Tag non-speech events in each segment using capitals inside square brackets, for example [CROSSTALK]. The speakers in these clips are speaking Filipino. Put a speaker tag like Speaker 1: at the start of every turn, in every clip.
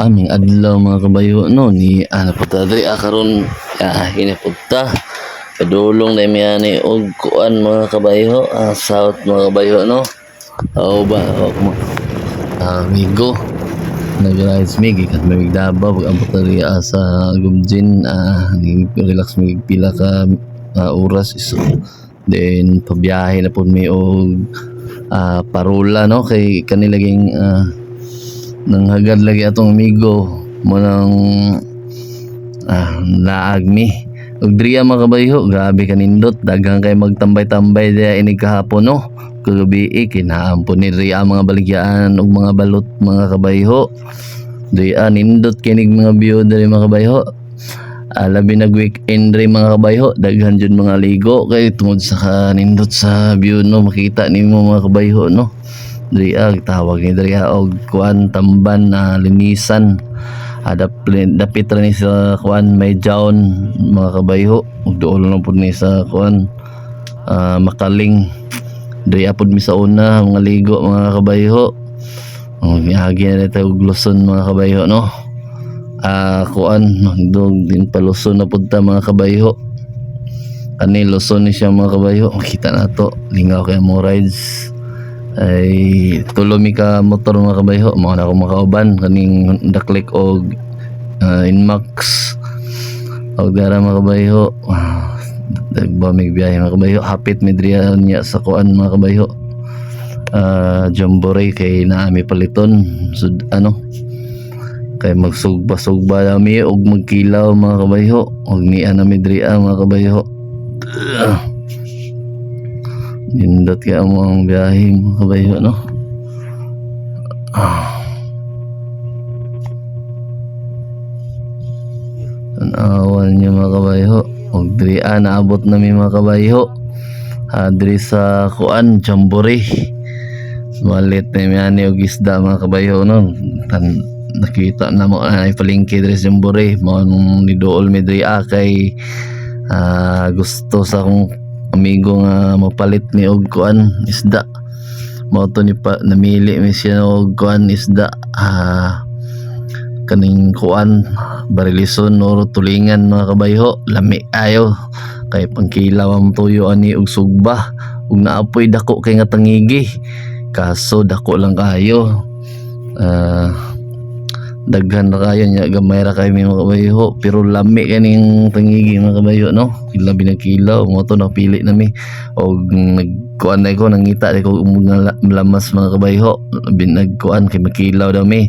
Speaker 1: aming adlaw mga kabayo no ni ana po ta diri ah, karon ah hinapunta. Kadulong na mi ani og kuan mga kabayo ah, south mga kabayo no? O ba mo- ah, amigo nag-rides mi gikan mi Davao pag ambot ah, sa Gumjin ah relax mi pila ka ah, oras iso. Then pabiyahe na po mi og ah, parula no? Kay kanilaging ah, nang hagad lagi atong amigo. Mo nang ah, laag mi ug driya mga kabayho grabe kanindot. Daghang kay magtambay-tambay diya inig kahapon no? Kagabi eh, kinaampon ni Ria mga baligyaan ug mga balot mga kabayho Diya nindot kinig mga view diri mga kabayho Ah, labi nag weekend rin mga kabayho daghan jud mga ligo. Kay tungod sa kanindot sa view no? Makita nimo mga kabayho no diri ag tawag ni diri og kuan tamban na linisan. Ada dapit ra ni sa kuan may jawn mga kabayho ug duol lang pud ni sa kuan ah, makaling. Diri apod mi sa una mga ligo mga kabayho oh giagi na tayo og Luzon mga kabayho no? Ah kuan dog din paluson na pud ta mga kabayho kani Luzon ni siya mga kabayho makita na to. Lingaw kay mo rides ay tulo mi ka motor mga kabayho mao na ako makauban. Kaning daklik og uh, inmax. Og dara mga kabayho ah, dagba mig biyahe mga kabayho hapit mi driya niya sa kuan mga kabayho uh, Jamboree kay naami paliton. Sud ano? Kay magsugba-sugba nami og magkilaw mga kabayho og niya nami driya mga kabayho Nindot kaya mo ang biyahe mga kabayo, no? Ah. Tanawan niyo mga kabayo. Diri ah, naabot na mi mga kabayo. Diri sa kuan, Jamboree. Malit na mi ani og isda mga kabayo, no? Tan nakita na mo ay palingki diri sa Jamboree. Mao nung niduol mi diri ah, kay ah, gusto sa akong amigo nga mapalit ni og kuan isda. Mao ni pa namili mi siya og kuan isda. Ah kaning kuan barilison or tulingan mga kabayho lami ayo. Kay pangkilaw ang tuyo ani og sugba. Ug naapoy dako kay nga tangigi. Kaso dako lang kayo. Ah daghan na kayo nya gamay ra kayo mga kabayo pero lami kaning tangigi mga kabayo no? Labi ng kilaw mo to napili nami og nagkuan na ko nangita ko mga lamas mga kabayo. Labi nagkuan kay makilaw daw mi.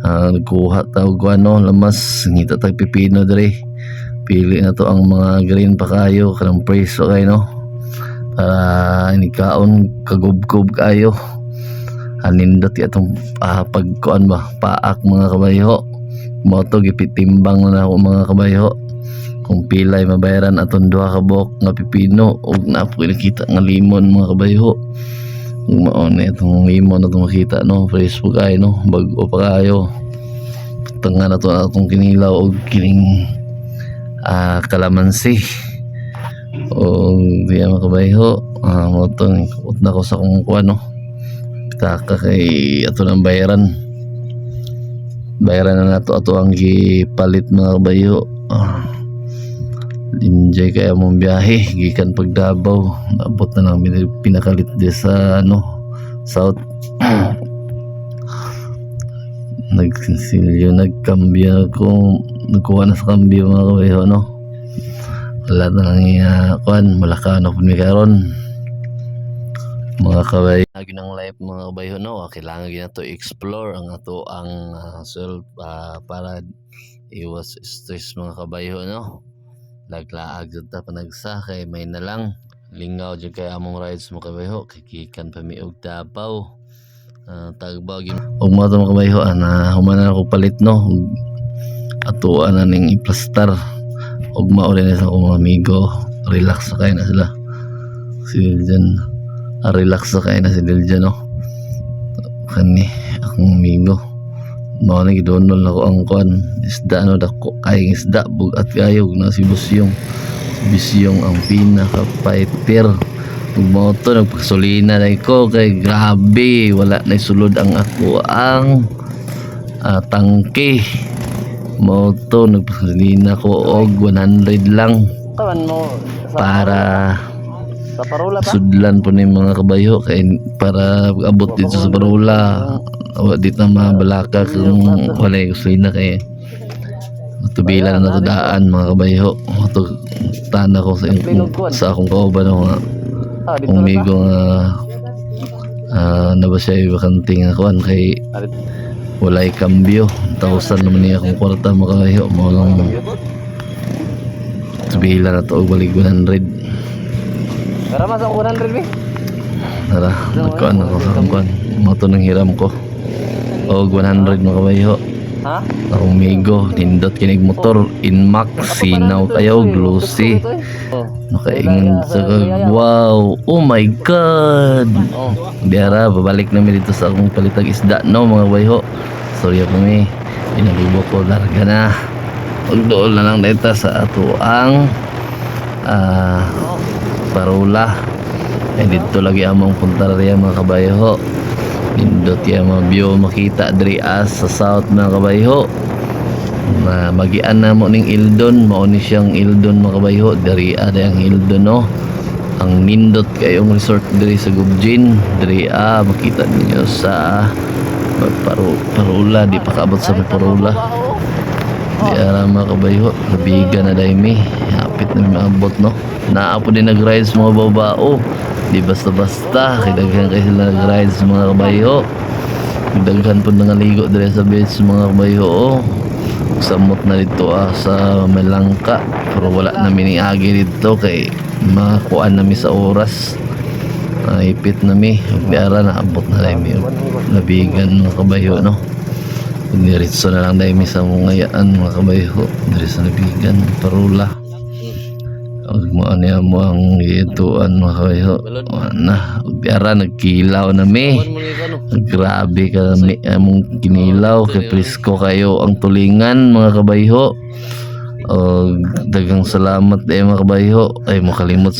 Speaker 1: Ah, nagkuha ta og kuan no? Lamas ngita tag pipino diri. Pili na to ang mga green pa kayo kanang preso kayo no? Para inikaon kagubgob kayo anindot atong ah, pagkuan ba? Paak mga kabayo. Mo to gipitimbang na ako mga kabayo. Kung pilay mabayaran aton duha ka buok nga pipino ug napo nakita nga limon mga kabayo. Ug mao na itong limon na itong makita no? Facebook ay no? Bag-o pa kayo. Tanga na to na itong kinilaw og kining ah, kalamansi. O di mga kabayo. Ah, mo to ut na ko sa kung kuan no taka kay ato ng bayaran. Bayaran na nato ato ang gipalit mga kabayo. Ah, enjoy kaya mong biyahe gikan pag Davao abot na lang pinakalit di sa ano south. [CLEARS THROAT] Nagsilyo nagkambyo ako nagkuha na sa kambyo mga kabayo no wala na lang uh, kuan malaka na po mi karon. Mga kabay lagi ng life mga kabayo no? Ah, kailangan gina to explore ang ato ang ah, self ah, para iwas stress mga kabayo no? Laglaag jud ta panagsa kay may na lang. Lingaw jud kay among rides mo kabayo. Kikikan pa mi og Davao. Uh, tagbaw gyud og to mga kabayo ana humanan ako palit no? Ug atuan na ning iplastar. Og mauli na sa akong mga amigo. Relax na kayo na sila. Si ah, relax na kayo na si Dilja no kani akong amigo. Mao na gidonol ako ang kuan isda no dako kay isda bugat kayo na si Busyong. Si Busyong ang pinaka fighter mao to nagpagsulina na ko kay grabe wala na sulod ang ako ang ah, tangke. Mo to ko og 100 lang.
Speaker 2: Sa,
Speaker 1: para
Speaker 2: sa parola ta.
Speaker 1: sudlan po ni mga kabayo kay para abot dito sa Barula wa dito na mabalaka kung wala yung gasolina kay tubila na to daan mga kabayo. To tana ko sa, sa akong kauban nga
Speaker 2: Ah, dito
Speaker 1: kung
Speaker 2: na ta.
Speaker 1: migo nga ah na ba siya bakante nga kuan kay
Speaker 2: Ah,
Speaker 1: walay kambyo. Tausan naman niya akong kwarta mga kabayo. Mo lang tubila na to balik 100
Speaker 2: Pero mas ang 100 be.
Speaker 1: Tara, nagkuhan ako sa kuhan. Moto ng hiram ko. Og 100 mga kabayo.
Speaker 2: Ha?
Speaker 1: Akong migo, nindot kinig motor, inmax, sinaw kayo, glossy.
Speaker 2: Oh.
Speaker 1: Nakaingon sa kag, wow, oh my god.
Speaker 2: Oh.
Speaker 1: Diara, babalik namin dito sa akong palitag isda, no mga kabayo. Sorry ako mi, inalubo ko, larga na. Pagdool na lang dito sa ato ang ah, parola. Eh dito lagi among punta riya mga kabayo. Nindot ya mga view makita diri as sa south mga kabayo. Na magian na mo ning Ildon, mao ni siyang Ildon mga kabayo. Diri ada ang Ildon no. Ang nindot kayong resort diri sa Gubjin. Diri ah makita ninyo sa paru parola di pa kaabot sa parola. Di ara mga kabayo, nabigan na dahil mi. Hapit na mi maabot no. Naapo din nag-rides mga babao. Di basta-basta, kidaghan kayo sila nag-rides mga kabayo. Kidaghan po nangaligo dire sa beach mga kabayo. Oh. Samot na dito ah, sa Malangka. Pero wala na miniagi dito kay makuan nami sa oras. Naipit na mi. Di ara naabot na mi. Nabigan mga kabayo no. Diretso na lang dahil sa mungayaan mga kabayo. Diretso na bigan, parula. Huwag mo ano yan mo ang ituan mga kabayo. Na, biara nagkilaw na mi. Grabe ka ni among kinilaw kay Prisco kayo ang tulingan mga kabayo. O dagang salamat eh mga kabayo. Ay makalimot